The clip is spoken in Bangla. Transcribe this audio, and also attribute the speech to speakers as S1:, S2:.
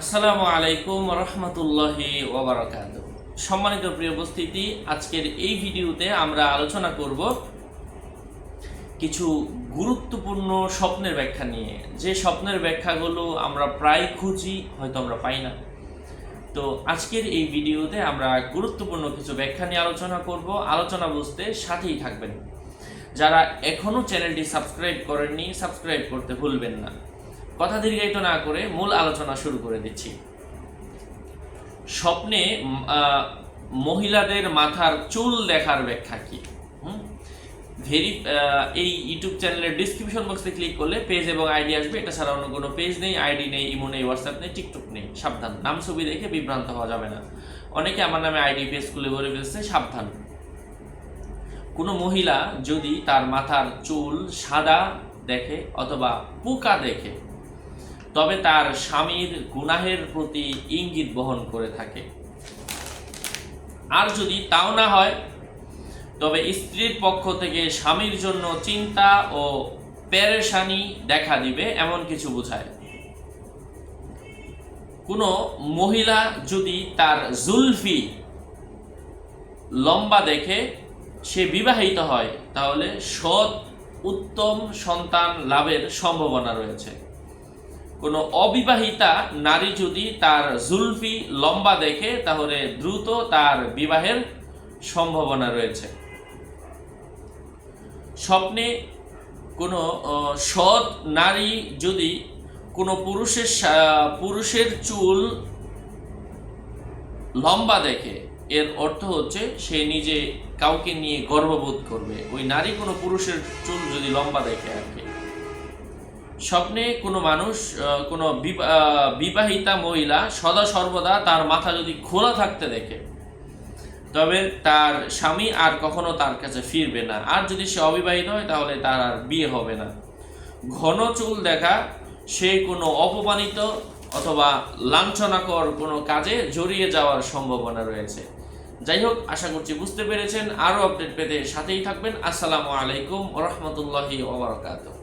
S1: আসসালামু আলাইকুম রহমতুল্লাহি ওবরাকাত সম্মানিত প্রিয় উপস্থিতি, আজকের এই ভিডিওতে আমরা আলোচনা করব কিছু গুরুত্বপূর্ণ স্বপ্নের ব্যাখ্যা নিয়ে। যে স্বপ্নের ব্যাখ্যাগুলো আমরা প্রায় খুঁজি, হয়তো আমরা পাই না। তো আজকের এই ভিডিওতে আমরা গুরুত্বপূর্ণ কিছু ব্যাখ্যা নিয়ে আলোচনা করব। আলোচনা বুঝতে সাথেই থাকবেন। যারা এখনও চ্যানেলটি সাবস্ক্রাইব করেননি, সাবস্ক্রাইব করতে ভুলবেন না। কথা দীর্ঘায়িত না করে মূল আলোচনা শুরু করে দিচ্ছি। স্বপ্নে মহিলাদের মাথার চুল দেখার ব্যাখ্যা কি? ভেরি এই ইউটিউব চ্যানেলের ডিসক্রিপশন বক্সে ক্লিক করলে পেজ এবং আইডি আসবে। এটা ছাড়া অন্য কোনো পেজ নেই আইডি নেই ইমো নেই হোয়াটসঅ্যাপ নেই টিকটক নেই। সাবধান। নাম, ছবি দেখে বিভ্রান্ত হওয়া যাবে না। অনেকে আমার নামে আইডি পেজ খুলে বলে ফেলছে, সাবধান। কোনো মহিলা যদি তার মাথার চুল সাদা দেখে অথবা পোকা দেখে তবে তার স্বামীর গুনাহের প্রতি ইঙ্গিত বহন করে থাকে। আর যদি তাও না হয়, তবে স্ত্রীর পক্ষ থেকে স্বামীর জন্য চিন্তা ও পেরেশানি দেখা দিবে এমন কিছু বোঝায়। কোনো মহিলা যদি তার জুলফি লম্বা দেখে সে বিবাহিত হয়, তাহলে সৎ উত্তম সন্তান লাভের সম্ভাবনা রয়েছে। কোনো অবিবাহিতা নারী যদি তার জুলফি লম্বা দেখে, তাহলে দ্রুত তার বিবাহের সম্ভাবনা রয়েছে। স্বপ্নে কোনো সৎ নারী যদি কোনো পুরুষের পুরুষের চুল লম্বা দেখে, এর অর্থ হচ্ছে সে নিজে কাউকে নিয়ে গর্ববোধ করবে। ওই নারী কোনো পুরুষের চুল যদি লম্বা দেখে আর কি। স্বপ্নে কোনো মানুষ কোনো বিবাহিতা মহিলা সদা সর্বদা তার মাথা যদি খোলা থাকতে দেখে, তবে তার স্বামী আর কখনো তার কাছে ফিরবে না। আর যদি সে অবিবাহিত হয়, তাহলে তার আর বিয়ে হবে না। ঘন চুল দেখা, সে কোনো অপমানিত অথবা লাঞ্ছনাকর কোনো কাজে জড়িয়ে যাওয়ার সম্ভাবনা রয়েছে। যাই হোক, আশা করছি বুঝতে পেরেছেন। আরও আপডেট পেতে সাথেই থাকবেন। আসসালামু আলাইকুম রহমতুল্লাহি ওবরাকাতুহ।